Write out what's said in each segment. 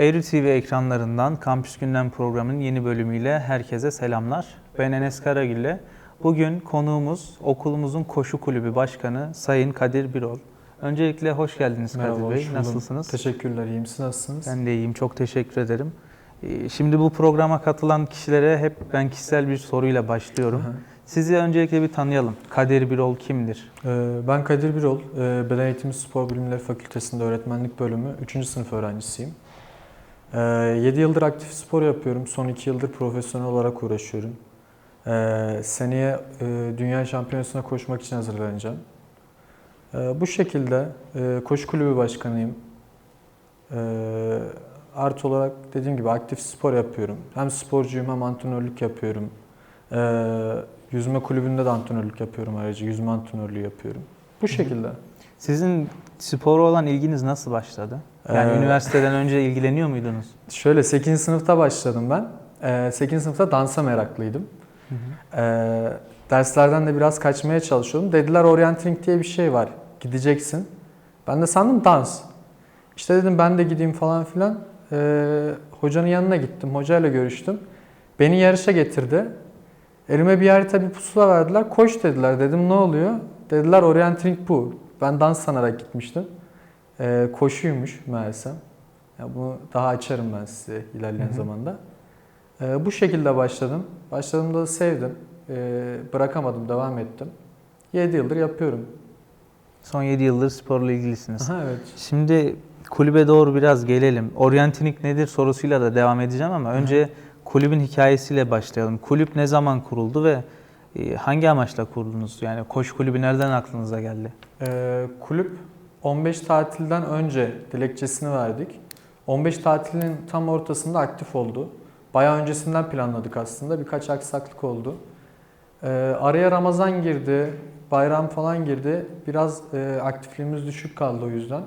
Eğri TV ekranlarından Kampüs Gündem programının yeni bölümüyle herkese selamlar. Ben Enes Karagülle. Bugün konuğumuz okulumuzun koşu kulübü başkanı Sayın Kadir Birol. Öncelikle hoş geldiniz Merhaba, Kadir Bey. Nasılsınız? Teşekkürler, iyiyim. Siz nasılsınız? Ben de iyiyim, çok teşekkür ederim. Ee, Şimdi bu programa katılan kişilere hep ben kişisel bir soruyla başlıyorum. Sizi öncelikle bir tanıyalım. Kadir Birol kimdir? Ee, Ben Kadir Birol, e, Beden Eğitimi Spor Bilimleri Fakültesi'nde öğretmenlik bölümü 3. sınıf öğrencisiyim. 7 yıldır aktif spor yapıyorum. Son 2 yıldır profesyonel olarak uğraşıyorum. Ee, Seneye e, Dünya Şampiyonası'na koşmak için hazırlanacağım. Ee, Bu şekilde e, koşu kulübü başkanıyım. Ee, Artı olarak dediğim gibi aktif spor yapıyorum. Hem sporcuyum hem antrenörlük yapıyorum. Ee, yüzme kulübünde de antrenörlük yapıyorum ayrıca. Yüzme antrenörlüğü yapıyorum. Bu şekilde. Sizin spora olan ilginiz nasıl başladı? Yani Ee, üniversiteden önce ilgileniyor muydunuz? Şöyle 8. sınıfta başladım ben. Ee, 8. sınıfta dansa meraklıydım. Ee, derslerden de biraz kaçmaya çalışıyordum. Dediler orienteering diye bir şey var. Gideceksin. Ben de sandım dans. İşte dedim ben de gideyim falan filan. Ee, hocanın yanına gittim. Hocayla görüştüm. Beni yarışa getirdi. Elime bir harita bir pusula verdiler. Koş dediler. Dedim ne oluyor? Dediler orienteering bu. Ben dans sanarak gitmiştim. Ee, koşuymuş meğersem. Ya bunu daha açarım ben size ilerleyen Hı hı. zamanda. Ee, bu şekilde başladım. Başladığımda da sevdim. Ee, bırakamadım, devam ettim. 7 yıldır yapıyorum. Son 7 yıldır sporla ilgilisiniz. Aha, evet. Şimdi kulübe doğru biraz gelelim. Orientinik nedir sorusuyla da devam edeceğim ama önce kulübün hikayesiyle başlayalım. Kulüp ne zaman kuruldu ve e, hangi amaçla kurdunuz? Yani koş kulübü nereden aklınıza geldi? Ee, kulüp 15 tatilden önce dilekçesini verdik. 15 tatilin tam ortasında aktif oldu. Bayağı öncesinden planladık aslında. Birkaç aksaklık oldu. Ee, araya Ramazan girdi, bayram falan girdi. Biraz e, aktifliğimiz düşük kaldı o yüzden.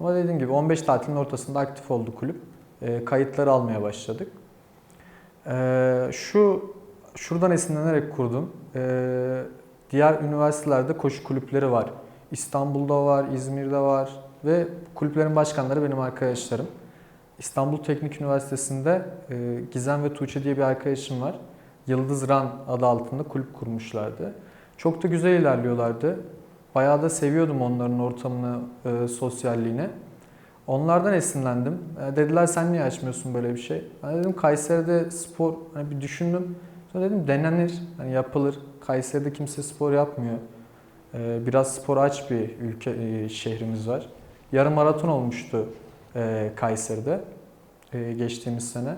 Ama dediğim gibi 15 tatilin ortasında aktif oldu kulüp. E, kayıtları almaya başladık. Ee, şu şuradan esinlenerek kurdum. Ee, diğer üniversitelerde koşu kulüpleri var. İstanbul'da var, İzmir'de var ve kulüplerin başkanları benim arkadaşlarım. İstanbul Teknik Üniversitesi'nde e, Gizem ve Tuğçe diye bir arkadaşım var. Yıldız Ran adı altında kulüp kurmuşlardı. Çok da güzel ilerliyorlardı. Bayağı da seviyordum onların ortamını, e, sosyalliğini. Onlardan esinlendim. E, dediler sen niye açmıyorsun böyle bir şey? Ben dedim Kayseri'de spor hani bir düşündüm. Sonra dedim denenir, hani yapılır. Kayseri'de kimse spor yapmıyor. E, biraz spor aç bir ülke e, şehrimiz var. Yarım maraton olmuştu e, Kayseri'de e, geçtiğimiz sene.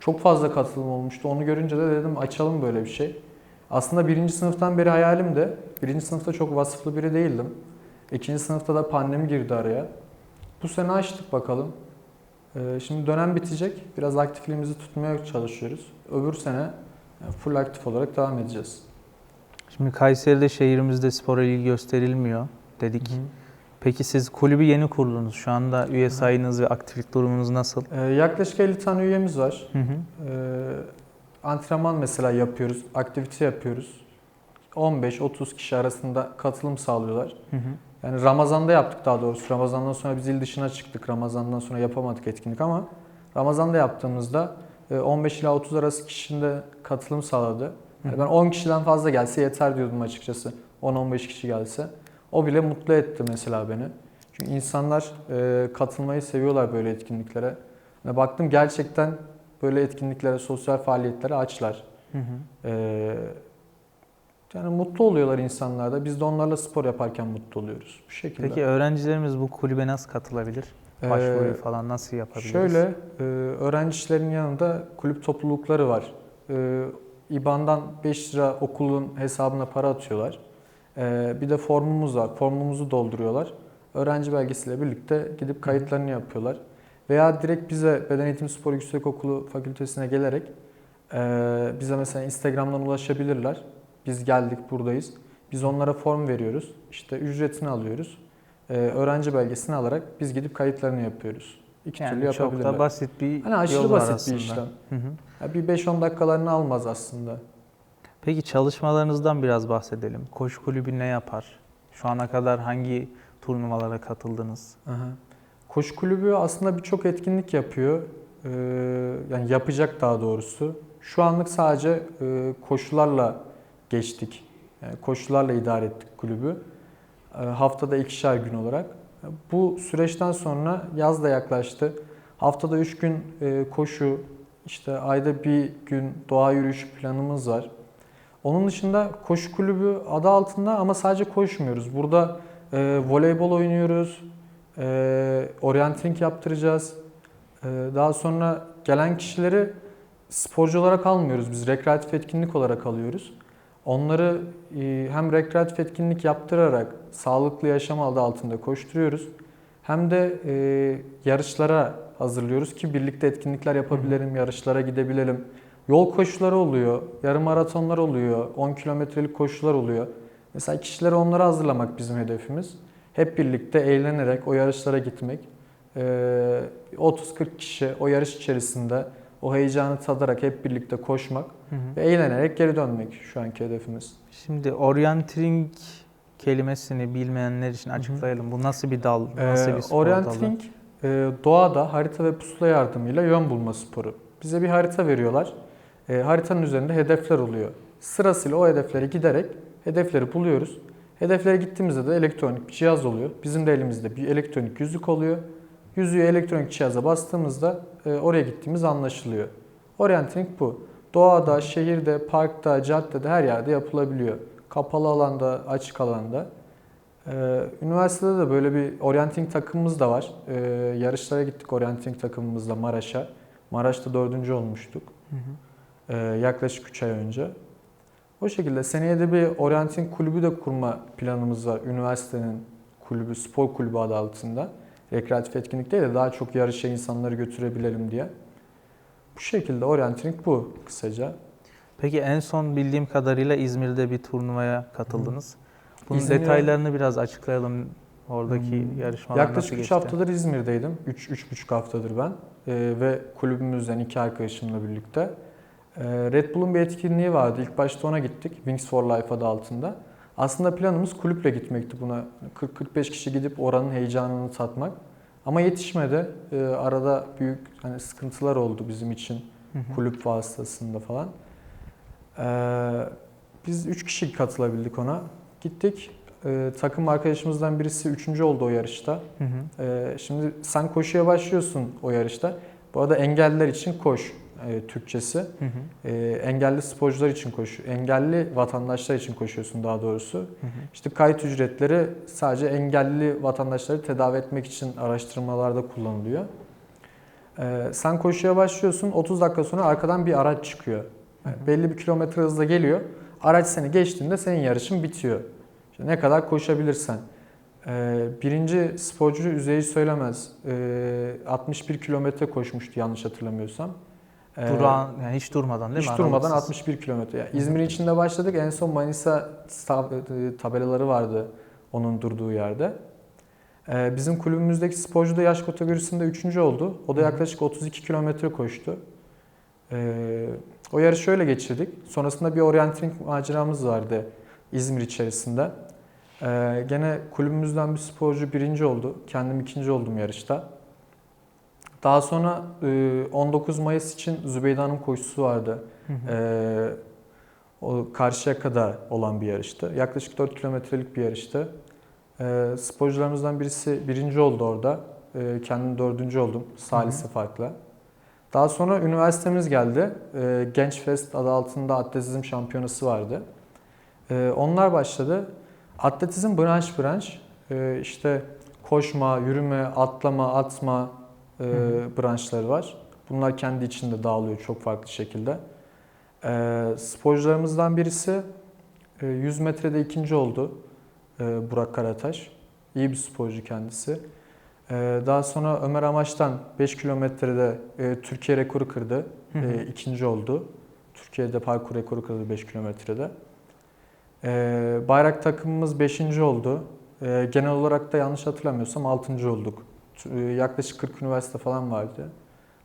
Çok fazla katılım olmuştu. Onu görünce de dedim açalım böyle bir şey. Aslında birinci sınıftan beri hayalim de birinci sınıfta çok vasıflı biri değildim. İkinci sınıfta da pandemi girdi araya. Bu sene açtık bakalım. Ee, Şimdi dönem bitecek. Biraz aktifliğimizi tutmaya çalışıyoruz. Öbür sene full aktif olarak devam edeceğiz. Şimdi Kayseri'de şehrimizde spora ilgi gösterilmiyor dedik. Peki siz kulübü yeni kurdunuz. Şu anda üye sayınız ve aktiflik durumunuz nasıl? Ee, Yaklaşık 50 tane üyemiz var. Hı hı. Ee, Antrenman mesela yapıyoruz, aktivite yapıyoruz. 15-30 kişi arasında katılım sağlıyorlar. Hı hı. Yani Ramazan'da yaptık daha doğrusu. Ramazan'dan sonra biz il dışına çıktık. Ramazan'dan sonra yapamadık etkinlik ama Ramazan'da yaptığımızda e, 15 ila 30 arası kişinin de katılım sağladı. Yani ben 10 kişiden fazla gelse yeter diyordum açıkçası. 10-15 kişi gelse. O bile mutlu etti mesela beni. Çünkü insanlar e, katılmayı seviyorlar böyle etkinliklere. Ve baktım gerçekten böyle etkinliklere, sosyal faaliyetlere açlar. Hı hı. E, yani mutlu oluyorlar insanlar da. Biz de onlarla spor yaparken mutlu oluyoruz. Bu şekilde. Peki öğrencilerimiz bu kulübe nasıl katılabilir? Ee, Başvuruyu falan nasıl yapabiliriz? Şöyle, e, öğrenci işlerinin yanında kulüp toplulukları var. E, İBAN'dan 5 lira okulun hesabına para atıyorlar. E, bir de formumuz var. Formumuzu dolduruyorlar. Öğrenci belgesiyle birlikte gidip kayıtlarını yapıyorlar. Veya direkt bize Beden Eğitimi Spor Yüksekokulu Fakültesine gelerek e, bize mesela Instagram'dan ulaşabilirler. Biz geldik, buradayız. Biz onlara form veriyoruz. İşte ücretini alıyoruz. E, öğrenci belgesini alarak biz gidip kayıtlarını yapıyoruz. İki türlü yani çok yapabilirler. da basit bir Hani aşırı yol basit aslında. bir işlem. Hı hı. Ya bir 5-10 dakikalarını almaz aslında. Peki çalışmalarınızdan biraz bahsedelim. Koşu kulübü ne yapar? Şu ana kadar hangi turnuvalara katıldınız? Aha. Koşu kulübü aslında birçok etkinlik yapıyor. e, yani yapacak daha doğrusu. Şu anlık sadece e, koşularla geçtik. Yani koşularla idare ettik kulübü. E, haftada ikişer gün olarak. Bu süreçten sonra yaz da yaklaştı. Haftada üç gün e, koşu, işte ayda bir gün doğa yürüyüşü planımız var. Onun dışında koşu kulübü adı altında ama sadece koşmuyoruz. Burada e, voleybol oynuyoruz, e, orienting yaptıracağız. E, daha sonra gelen kişileri sporcu olarak almıyoruz. Biz rekreatif etkinlik olarak alıyoruz. Onları e, hem rekreatif etkinlik yaptırarak sağlıklı yaşam adı altında koşturuyoruz. Hem de e, yarışlara hazırlıyoruz ki birlikte etkinlikler yapabilelim, yarışlara gidebilelim. Yol koşuları oluyor, yarım maratonlar oluyor, 10 kilometrelik koşular oluyor. Mesela kişileri onlara hazırlamak bizim hedefimiz. Hep birlikte eğlenerek o yarışlara gitmek. Ee, 30-40 kişi o yarış içerisinde o heyecanı tadarak hep birlikte koşmak Hı hı. ve eğlenerek geri dönmek şu anki hedefimiz. Şimdi orienteering kelimesini bilmeyenler için hı. açıklayalım. Bu nasıl bir dal, nasıl Ee, bir spor dalı? orienting e, doğada harita ve pusula yardımıyla yön bulma sporu. Bize bir harita veriyorlar. E, haritanın üzerinde hedefler oluyor. Sırasıyla o hedeflere giderek hedefleri buluyoruz. Hedeflere gittiğimizde de elektronik bir cihaz oluyor. Bizim de elimizde bir elektronik yüzük oluyor. Yüzüğü elektronik cihaza bastığımızda oraya gittiğimiz anlaşılıyor. Orienting bu. Doğada, şehirde, parkta, caddede her yerde yapılabiliyor. Kapalı alanda, açık alanda. Ee, üniversitede de böyle bir orienting takımımız da var. Ee, yarışlara gittik orienting takımımızla Maraş'a. Maraş'ta dördüncü olmuştuk. Hı hı. Ee, yaklaşık 3 ay önce. O şekilde seneye de bir orienting kulübü de kurma planımız var. Üniversitenin kulübü, spor kulübü adı altında. Rekreatif etkinlik değil de daha çok yarışa insanları götürebilelim diye. Bu şekilde orienting bu kısaca. Peki en son bildiğim kadarıyla İzmir'de bir turnuvaya katıldınız. Bunun İzmir'e- detaylarını biraz açıklayalım. Oradaki Hmm. yarışmalar Yaklaşık nasıl 3 geçti? haftadır İzmir'deydim. 3 üç, buçuk haftadır ben. Ee, ve kulübümüzden iki arkadaşımla birlikte. Ee, Red Bull'un bir etkinliği vardı. İlk başta ona gittik. Wings for Life adı altında. Aslında planımız kulüple gitmekti buna. 40-45 kişi gidip oranın heyecanını tatmak. Ama yetişmedi. Ee, arada büyük hani sıkıntılar oldu bizim için Hı hı. kulüp vasıtasında falan. Ee, biz 3 kişi katılabildik ona. Gittik. Ee, takım arkadaşımızdan birisi 3. oldu o yarışta. Hı hı. Ee, şimdi sen koşuya başlıyorsun o yarışta. Bu arada engelliler için koş e, Türkçesi. Hı hı. Ee, engelli sporcular için koş, engelli vatandaşlar için koşuyorsun daha doğrusu. Hı hı. İşte kayıt ücretleri sadece engelli vatandaşları tedavi etmek için araştırmalarda kullanılıyor. Ee, sen koşuya başlıyorsun, 30 dakika sonra arkadan bir araç çıkıyor. Yani belli bir kilometre hızla geliyor. Araç seni geçtiğinde senin yarışın bitiyor. İşte ne kadar koşabilirsen. Ee, birinci sporcu Üzeyir Söylemez ee, 61 kilometre koşmuştu yanlış hatırlamıyorsam. Ee, Durağan, yani hiç durmadan değil mi? hiç durmadan Aralıksız. 61 kilometre. Yani İzmir'in içinde başladık. En son Manisa e, tabelaları vardı onun durduğu yerde. Ee, bizim kulübümüzdeki sporcu da yaş kategorisinde 3. oldu. O da yaklaşık 32 kilometre koştu. Ee, o yarışı öyle geçirdik. Sonrasında bir orienting maceramız vardı İzmir içerisinde. Gene kulübümüzden bir sporcu birinci oldu. Kendim ikinci oldum yarışta. Daha sonra e, 19 Mayıs için Zübeyde Hanım koşusu vardı. Hı hı. Ee, o Karşıyaka'da olan bir yarıştı. Yaklaşık 4 kilometrelik bir yarıştı. Ee, sporcularımızdan birisi birinci oldu orada. Kendim dördüncü oldum. Salise farkla. Daha sonra üniversitemiz geldi. Genç Fest adı altında atletizm şampiyonası vardı. Onlar başladı. Atletizm branş branş. İşte koşma, yürüme, atlama, atma e, branşları var. Bunlar kendi içinde dağılıyor çok farklı şekilde. Ee, sporcularımızdan birisi e, 100 metrede ikinci oldu. Ee, Burak Karataş. İyi bir sporcu kendisi. Ee, daha sonra Ömer Amaç'tan 5 kilometrede e, Türkiye rekoru kırdı. E, ikinci oldu. Türkiye'de parkur rekoru kırdı 5 kilometrede. Ee, bayrak takımımız 5. oldu. Ee, genel olarak da yanlış hatırlamıyorsam 6. olduk. E, yaklaşık 40 üniversite falan vardı.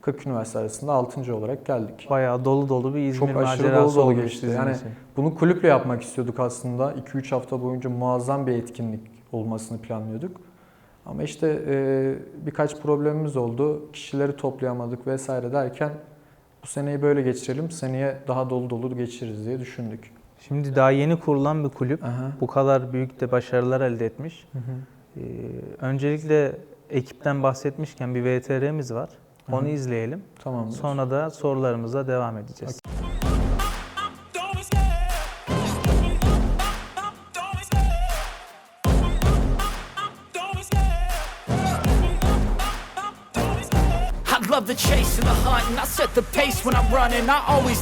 40 üniversite arasında 6. olarak geldik. Bayağı dolu dolu bir İzmir Çok aşırı macerası dolu dolu geçti. Yani için. Bunu kulüple yapmak istiyorduk aslında. 2-3 hafta boyunca muazzam bir etkinlik olmasını planlıyorduk. Ama işte e, birkaç problemimiz oldu. Kişileri toplayamadık vesaire derken bu seneyi böyle geçirelim. Seneye daha dolu dolu geçiririz diye düşündük. Şimdi daha yeni kurulan bir kulüp. Aha. Bu kadar büyük de başarılar elde etmiş. Hı hı. Ee, öncelikle ekipten bahsetmişken bir VTR'miz var. Onu Hı izleyelim. Tamamdır. Sonra da sorularımıza devam edeceğiz. I love the chase and the hunt, and I set the pace when I'm running. I always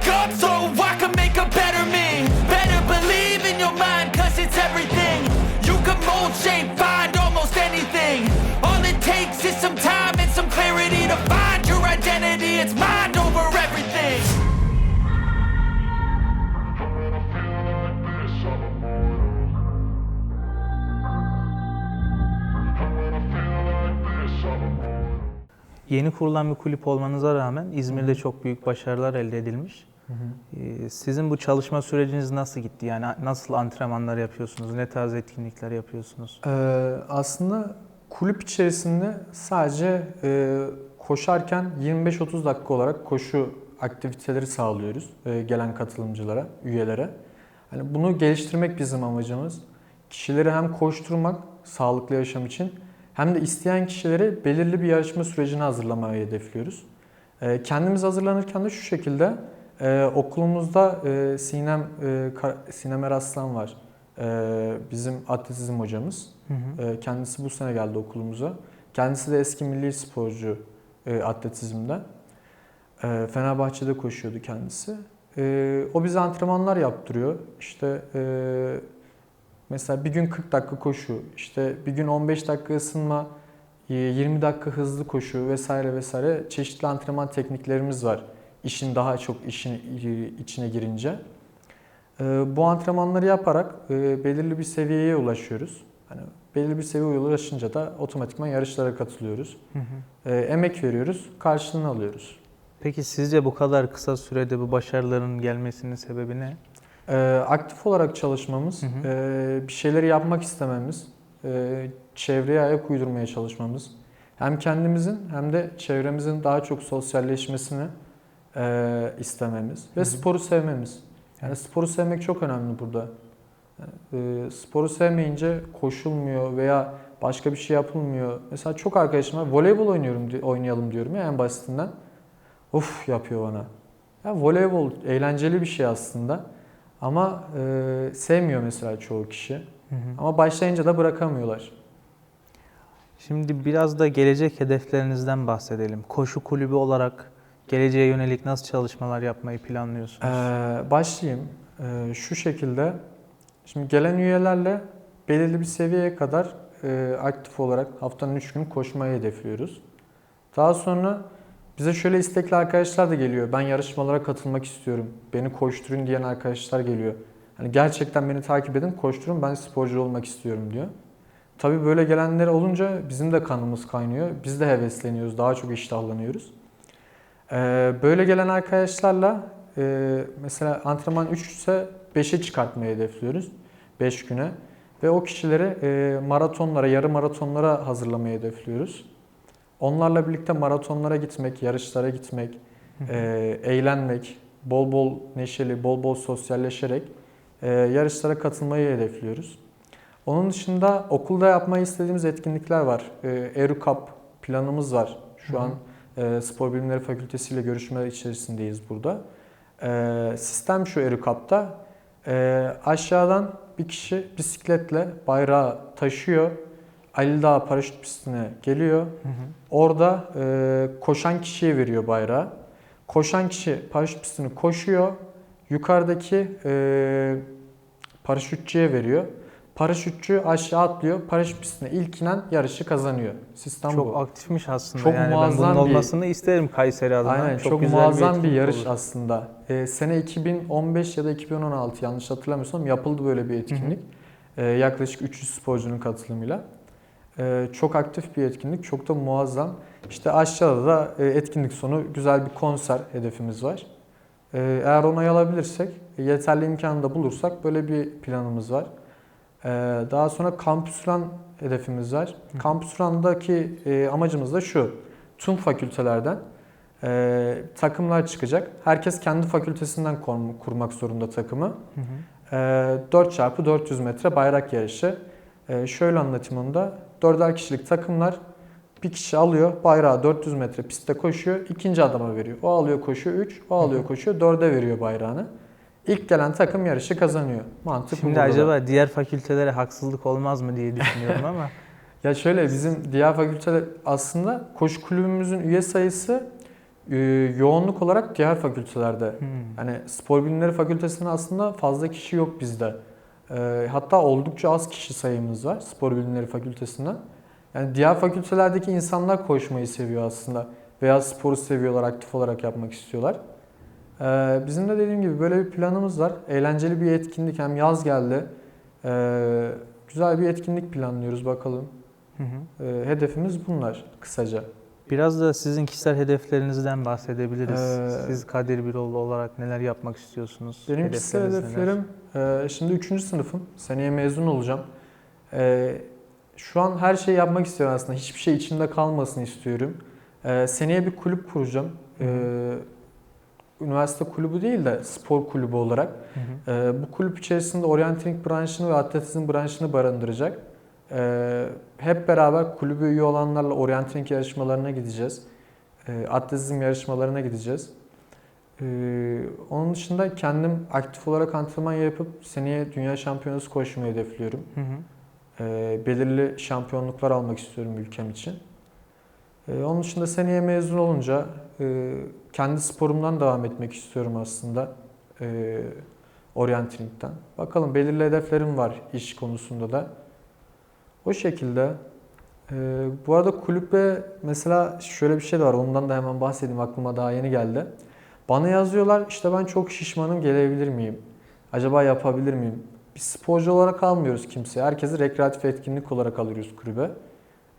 Yeni kurulan bir kulüp olmanıza rağmen İzmir'de çok büyük başarılar elde edilmiş. Ee, Sizin bu çalışma süreciniz nasıl gitti? Yani nasıl antrenmanlar yapıyorsunuz? Ne tarz etkinlikler yapıyorsunuz? Ee, aslında kulüp içerisinde sadece e, koşarken 25-30 dakika olarak koşu aktiviteleri sağlıyoruz e, gelen katılımcılara, üyelere. Hani bunu geliştirmek bizim amacımız. Kişileri hem koşturmak sağlıklı yaşam için hem de isteyen kişileri belirli bir yarışma sürecine hazırlamayı hedefliyoruz. E, kendimiz hazırlanırken de şu şekilde e, okulumuzda e, Sinem e, Sinem Eraslan var. Bizim atletizm hocamız. Hı hı. Kendisi bu sene geldi okulumuza. Kendisi de eski milli sporcu atletizmde. Fenerbahçe'de koşuyordu kendisi. O bize antrenmanlar yaptırıyor. İşte mesela bir gün 40 dakika koşu, işte bir gün 15 dakika ısınma, e, 20 dakika hızlı koşu vesaire vesaire çeşitli antrenman tekniklerimiz var. İşin daha çok işin e, içine girince. E, Bu antrenmanları yaparak e, belirli bir seviyeye ulaşıyoruz. Hani belirli bir seviyeye ulaşınca da otomatikman yarışlara katılıyoruz. Hı hı. E, emek veriyoruz, karşılığını alıyoruz. Peki sizce bu kadar kısa sürede bu başarıların gelmesinin sebebi ne? E, aktif olarak çalışmamız, Hı hı. e, bir şeyleri yapmak istememiz, e, çevreye ayak uydurmaya çalışmamız, hem kendimizin hem de çevremizin daha çok sosyalleşmesini e, istememiz ve Hı hı. sporu sevmemiz. Yani sporu sevmek çok önemli burada. E, sporu sevmeyince koşulmuyor veya başka bir şey yapılmıyor. Mesela çok arkadaşım var voleybol oynuyorum oynayalım diyorum ya en basitinden. Uf yapıyor bana. Ya voleybol eğlenceli bir şey aslında. Ama e, sevmiyor mesela çoğu kişi. Hı hı. Ama başlayınca da bırakamıyorlar. Şimdi biraz da gelecek hedeflerinizden bahsedelim. Koşu kulübü olarak geleceğe yönelik nasıl çalışmalar yapmayı planlıyorsunuz? Ee, başlayayım. Ee, şu şekilde. Şimdi gelen üyelerle belirli bir seviyeye kadar e, aktif olarak haftanın 3 gün koşmayı hedefliyoruz. Daha sonra bize şöyle istekli arkadaşlar da geliyor. Ben yarışmalara katılmak istiyorum. Beni koşturun diyen arkadaşlar geliyor. Hani gerçekten beni takip edin, koşturun ben sporcu olmak istiyorum diyor. Tabii böyle gelenler olunca bizim de kanımız kaynıyor. Biz de hevesleniyoruz, daha çok iştahlanıyoruz. Ee, böyle gelen arkadaşlarla e, mesela antrenman 3 ise 5'e çıkartmayı hedefliyoruz. 5 güne. Ve o kişileri e, maratonlara, yarı maratonlara hazırlamayı hedefliyoruz. Onlarla birlikte maratonlara gitmek, yarışlara gitmek, e, eğlenmek, bol bol neşeli, bol bol sosyalleşerek e, yarışlara katılmayı hedefliyoruz. Onun dışında okulda yapmayı istediğimiz etkinlikler var. E, EruCup planımız var. Şu Hı hı. an e, Spor Bilimleri Fakültesi ile görüşmeler içerisindeyiz burada. E, sistem şu EruCup'ta. E, aşağıdan bir kişi bisikletle bayrağı taşıyor. Ali Dağ paraşüt pistine geliyor. Hı hı. Orada e, koşan kişiye veriyor bayrağı. Koşan kişi paraşüt pistini koşuyor. Yukarıdaki e, paraşütçüye veriyor. Paraşütçü aşağı atlıyor. Paraşüt pistine ilk inen yarışı kazanıyor. Sistem Çok bu. aktifmiş aslında. Çok yani ben muazzam bunun bir- olmasını isterim Kayseri adına. Aynen çok, güzel muazzam bir, etkinlik yarış olur. aslında. Ee, sene 2015 ya da 2016 yanlış hatırlamıyorsam yapıldı böyle bir etkinlik. Ee, yaklaşık 300 sporcunun katılımıyla. Ee, çok aktif bir etkinlik, çok da muazzam. İşte aşağıda da e, etkinlik sonu güzel bir konser hedefimiz var. Ee, eğer onay alabilirsek, yeterli imkanı da bulursak böyle bir planımız var. Ee, daha sonra Campus Run hedefimiz var. Campus Run'daki e, amacımız da şu. Tüm fakültelerden e, takımlar çıkacak. Herkes kendi fakültesinden korm- kurmak zorunda takımı. Hı hı. E, 4 çarpı 400 metre bayrak yarışı. E, şöyle anlatayım onu da. 4'er kişilik takımlar bir kişi alıyor bayrağı 400 metre pistte koşuyor. ikinci adama veriyor. O alıyor koşuyor 3, o alıyor koşuyor 4'e veriyor bayrağını. İlk gelen takım yarışı kazanıyor. Mantık Şimdi burada. acaba diğer fakültelere haksızlık olmaz mı diye düşünüyorum ama Ya şöyle bizim diğer fakülteler aslında koşu kulübümüzün üye sayısı e, yoğunluk olarak diğer fakültelerde. hmm. Hani spor bilimleri fakültesinde aslında fazla kişi yok bizde. E, hatta oldukça az kişi sayımız var spor bilimleri fakültesinden. Yani diğer fakültelerdeki insanlar koşmayı seviyor aslında. Veya sporu seviyorlar, aktif olarak yapmak istiyorlar. E, bizim de dediğim gibi böyle bir planımız var. Eğlenceli bir etkinlik. Hem yaz geldi. E, güzel bir etkinlik planlıyoruz bakalım. Hı hı. Hedefimiz bunlar kısaca. Biraz da sizin kişisel hedeflerinizden bahsedebiliriz. Ee, Siz Kadir Biroğlu olarak neler yapmak istiyorsunuz? Benim kişisel hedeflerim, e, şimdi 3. sınıfım. Seneye mezun olacağım. E, şu an her şeyi yapmak istiyorum aslında. Hiçbir şey içimde kalmasın istiyorum. E, seneye bir kulüp kuracağım. E, üniversite kulübü değil de spor kulübü olarak. Hı hı. E, bu kulüp içerisinde orienteering branşını ve atletizm branşını barındıracak. E, hep beraber kulübü üye olanlarla orienteering yarışmalarına gideceğiz. E, atletizm yarışmalarına gideceğiz. Ee, onun dışında kendim aktif olarak antrenman yapıp seneye dünya şampiyonası koşmayı hedefliyorum. Hı hı. Ee, belirli şampiyonluklar almak istiyorum ülkem için. Ee, onun dışında seneye mezun olunca e, kendi sporumdan devam etmek istiyorum aslında. E, orienteering'den. Bakalım belirli hedeflerim var iş konusunda da. O şekilde. Ee, bu arada kulübe mesela şöyle bir şey de var. Ondan da hemen bahsedeyim. Aklıma daha yeni geldi. Bana yazıyorlar işte ben çok şişmanım gelebilir miyim? Acaba yapabilir miyim? Biz sporcu olarak almıyoruz kimseyi. Herkesi rekreatif etkinlik olarak alıyoruz kulübe.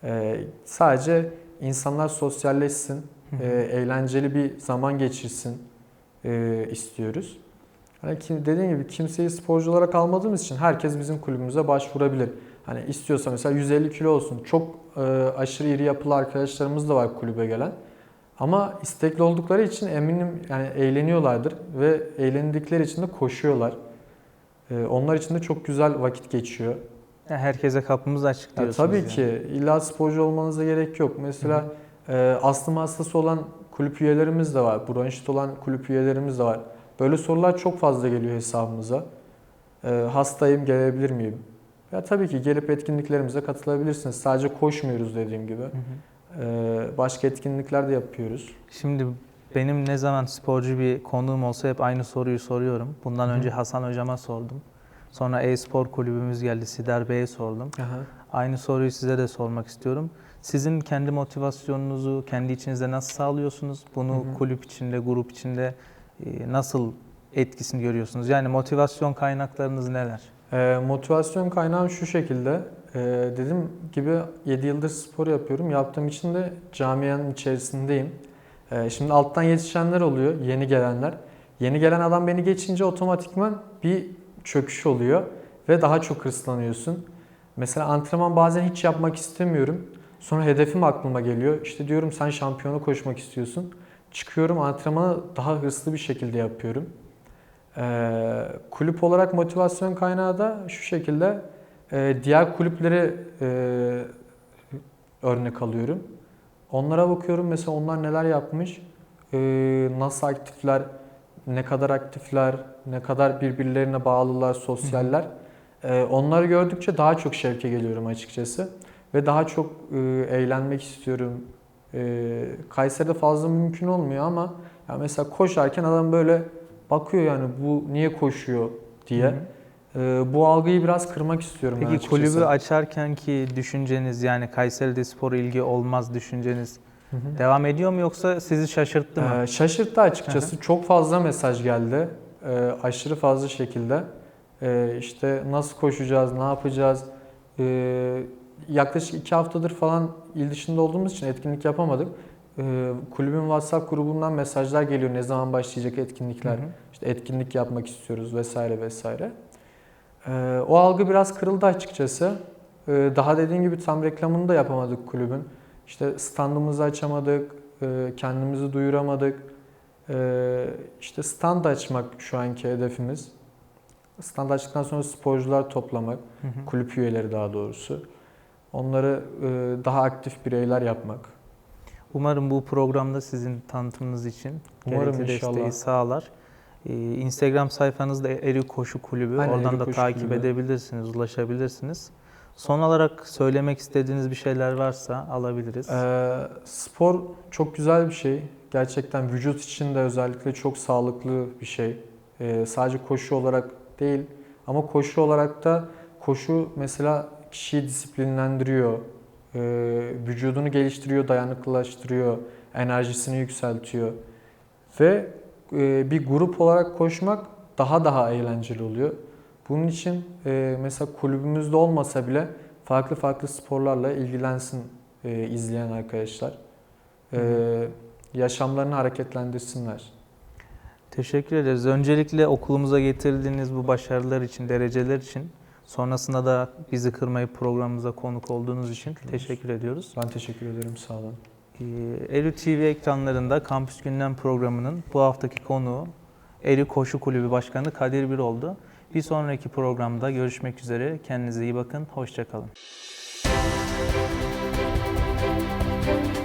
Ee, sadece insanlar sosyalleşsin, e, eğlenceli bir zaman geçirsin e, istiyoruz. Hani dediğim gibi kimseyi sporcu olarak almadığımız için herkes bizim kulübümüze başvurabilir. Hani istiyorsa mesela 150 kilo olsun. Çok e, aşırı iri yapılı arkadaşlarımız da var kulübe gelen. Ama istekli oldukları için eminim yani eğleniyorlardır ve eğlendikleri için de koşuyorlar. E, onlar için de çok güzel vakit geçiyor. Ya herkese kapımız açık Ya diyorsunuz. tabii yani. ki illa sporcu olmanıza gerek yok. Mesela e, astım hastası olan kulüp üyelerimiz de var. Bronşit olan kulüp üyelerimiz de var. Böyle sorular çok fazla geliyor hesabımıza. E, hastayım gelebilir miyim? Ya tabii ki gelip etkinliklerimize katılabilirsiniz. Sadece koşmuyoruz dediğim gibi. Hı hı. E, başka etkinlikler de yapıyoruz. Şimdi benim ne zaman sporcu bir konuğum olsa hep aynı soruyu soruyorum. Bundan Hı önce Hasan hocama sordum. Sonra e-spor kulübümüz geldi. Sidar Bey'e sordum. Aynı soruyu size de sormak istiyorum. Sizin kendi motivasyonunuzu kendi içinizde nasıl sağlıyorsunuz? Bunu Hı hı. kulüp içinde, grup içinde e, nasıl etkisini görüyorsunuz? Yani motivasyon kaynaklarınız neler? Ee, motivasyon kaynağım şu şekilde. Ee, dediğim gibi 7 yıldır spor yapıyorum. Yaptığım için de camianın içerisindeyim. Ee, şimdi alttan yetişenler oluyor, yeni gelenler. Yeni gelen adam beni geçince otomatikman bir çöküş oluyor ve daha çok hırslanıyorsun. Mesela antrenman bazen hiç yapmak istemiyorum. Sonra hedefim aklıma geliyor. İşte diyorum sen şampiyona koşmak istiyorsun. Çıkıyorum antrenmanı daha hırslı bir şekilde yapıyorum. Ee, kulüp olarak motivasyon kaynağı da şu şekilde. E, diğer kulüpleri e, örnek alıyorum. Onlara bakıyorum. Mesela onlar neler yapmış, e, nasıl aktifler, ne kadar aktifler, ne kadar birbirlerine bağlılar, sosyaller. E, onları gördükçe daha çok şevke geliyorum açıkçası. Ve daha çok e, eğlenmek istiyorum. E, Kayseri'de fazla mümkün olmuyor ama ya mesela koşarken adam böyle bakıyor yani bu niye koşuyor diye. Hı hı. Ee, bu algıyı biraz kırmak istiyorum ben Peki açıkçası. kulübü açarken ki düşünceniz yani Kayseri'de spor ilgi olmaz düşünceniz Hı hı. devam ediyor mu yoksa sizi şaşırttı mı? Ee, şaşırttı açıkçası. Çok fazla mesaj geldi. Ee, aşırı fazla şekilde. Ee, işte nasıl koşacağız, ne yapacağız. Ee, yaklaşık iki haftadır falan il dışında olduğumuz için etkinlik yapamadık. Ee, kulübün WhatsApp grubundan mesajlar geliyor ne zaman başlayacak etkinlikler. Hı hı. İşte etkinlik yapmak istiyoruz vesaire vesaire. Ee, o algı biraz kırıldı açıkçası. Ee, daha dediğim gibi tam reklamını da yapamadık kulübün. İşte standımızı açamadık, e, kendimizi duyuramadık. Ee, işte stand açmak şu anki hedefimiz. Stand açtıktan sonra sporcular toplamak, Hı hı. kulüp üyeleri daha doğrusu. Onları e, daha aktif bireyler yapmak. Umarım bu programda sizin tanıtımınız için Umarım gerekli inşallah. desteği sağlar. Ee, Instagram sayfanızda Eri Koşu Kulübü. Aynen, Oradan Eri da Koşu takip Kulübü. edebilirsiniz, ulaşabilirsiniz. Son olarak söylemek istediğiniz bir şeyler varsa alabiliriz. Ee, spor çok güzel bir şey. Gerçekten vücut için de özellikle çok sağlıklı bir şey. Ee, sadece koşu olarak değil ama koşu olarak da koşu mesela kişiyi disiplinlendiriyor. Ee, vücudunu geliştiriyor, dayanıklılaştırıyor, enerjisini yükseltiyor. Ve e, bir grup olarak koşmak daha daha eğlenceli oluyor. Bunun için e, mesela kulübümüzde olmasa bile farklı farklı sporlarla ilgilensin e, izleyen arkadaşlar. E, yaşamlarını hareketlendirsinler. Teşekkür ederiz. Öncelikle okulumuza getirdiğiniz bu başarılar için, dereceler için, Sonrasında da bizi kırmayıp programımıza konuk olduğunuz için teşekkür ediyoruz. Ben teşekkür ederim. Sağ olun. Ee, Elu TV ekranlarında Kampüs Gündem programının bu haftaki konuğu Elu Koşu Kulübü Başkanı Kadir Bir oldu. Bir sonraki programda görüşmek üzere. Kendinize iyi bakın. Hoşçakalın. Müzik